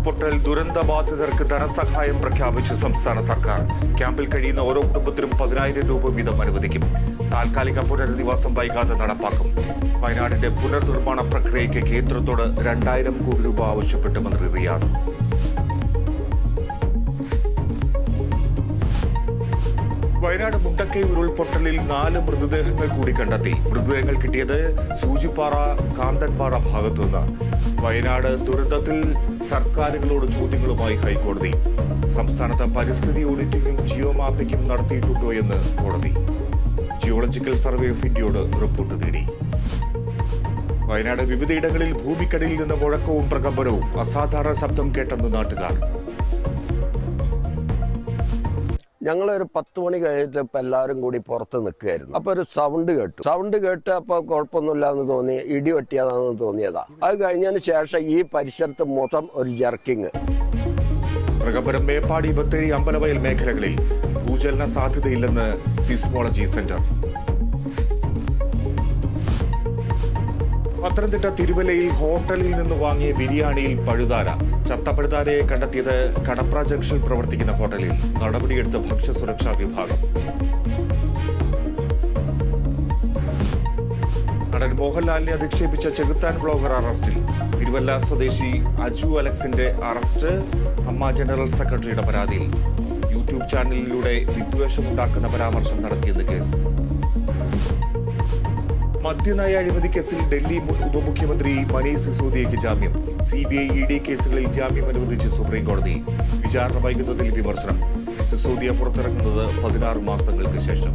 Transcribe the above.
ഉരുൾപൊട്ടൽ ദുരന്തബാധിതർക്ക് ധനസഹായം പ്രഖ്യാപിച്ച് സംസ്ഥാന സർക്കാർ. ക്യാമ്പിൽ കഴിയുന്ന ഓരോ കുടുംബത്തിനും പതിനായിരം രൂപ വീതം അനുവദിക്കും. താൽക്കാലിക പുനരധിവാസം വൈകാതെ നടപ്പാക്കും. വയനാടിന്റെ പുനർനിർമ്മാണ പ്രക്രിയയ്ക്ക് കേന്ദ്രത്തോട് രണ്ടായിരം കോടി രൂപ ആവശ്യപ്പെട്ട് മന്ത്രി റിയാസ്. വയനാട് മുണ്ടക്കൈ ഉരുൾപൊട്ടലിൽ നാല് മൃതദേഹങ്ങൾ കൂടി കണ്ടെത്തി. മൃതദേഹങ്ങൾ കിട്ടിയത് സൂചിപ്പാറ കാന്തൻപാറ ഭാഗത്തു നിന്ന്. വയനാട് ദുരന്തത്തിൽ സർക്കാരുകളോട് ചോദ്യങ്ങളുമായി ഹൈക്കോടതി. സംസ്ഥാനത്ത് പരിസ്ഥിതി ഓഡിറ്റിംഗും ജിയോ മാപ്പിംഗും നടത്തിയിട്ടുണ്ടോ എന്ന് കോടതി. ജിയോളജിക്കൽ സർവേ ഓഫ് ഇന്ത്യയോട് റിപ്പോർട്ട് തേടി. വയനാട് വിവിധയിടങ്ങളിൽ ഭൂമിക്കടിയിൽ നിന്ന് മുഴക്കവും പ്രകമ്പനവും അസാധാരണ ശബ്ദം കേട്ടെന്ന് നാട്ടുകാർ. ഞങ്ങളൊരു പത്ത് മണി കഴിഞ്ഞപ്പോൾ എല്ലാവരും കൂടി പുറത്ത് നിൽക്കുകയായിരുന്നു. അപ്പോൾ ഒരു സൗണ്ട് കേട്ടു. സൗണ്ട് കേട്ട് അപ്പോൾ കുഴപ്പമൊന്നുമില്ല എന്ന് തോന്നി ഇടി വെട്ടിയതാണെന്ന് തോന്നിയതാ. അത് കഴിഞ്ഞതിന് ശേഷം ഈ പരിസരത്ത് മൊത്തം ഒരു ജർക്കിങ് മൃഗപുരം മേപ്പാടി ബത്തേരി അമ്പലവയൽ മേഖലകളിൽ ഭൂചലന സാധ്യതയില്ലെന്ന് സിസ്മോളജി സെന്റർ പത്തനംതിട്ട തിരുവല്ലയിൽ ഹോട്ടലിൽ നിന്ന് വാങ്ങിയ ബിരിയാണിയിൽ പഴുതാര. ചത്ത പഴുതാരയെ കണ്ടെത്തിയത് കടപ്ര ജംഗ്ഷനിൽ പ്രവർത്തിക്കുന്ന ഹോട്ടലിൽ. നടപടിയെടുത്ത് ഭക്ഷ്യസുരക്ഷാ വിഭാഗം. നടൻ മോഹൻലാലിനെ അധിക്ഷേപിച്ച ചെകുത്താൻ ബ്ലോഗർ അറസ്റ്റിൽ. തിരുവല്ല സ്വദേശി അജു അലക്സിന്റെ അറസ്റ്റ് അമ്മ ജനറൽ സെക്രട്ടറിയുടെ പരാതിയിൽ. യൂട്യൂബ് ചാനലിലൂടെ വിദ്വേഷമുണ്ടാക്കുന്ന പരാമർശം നടത്തിയെന്ന് കേസ്. മദ്യനയ അഴിമതി കേസിൽ ഡൽഹി മുൻ ഉപമുഖ്യമന്ത്രി മനീഷ് സിസോദിയയ്ക്ക് ജാമ്യം. C B I E D കേസുകളിൽ ജാമ്യം അനുവദിച്ച് സുപ്രീം കോടതി വിചാരണ വൈകുന്നതിൽ വിമർശനം. സിസോദിയ പുറത്തിറങ്ങുന്നത് പതിനാറ് മാസങ്ങൾക്ക് ശേഷം.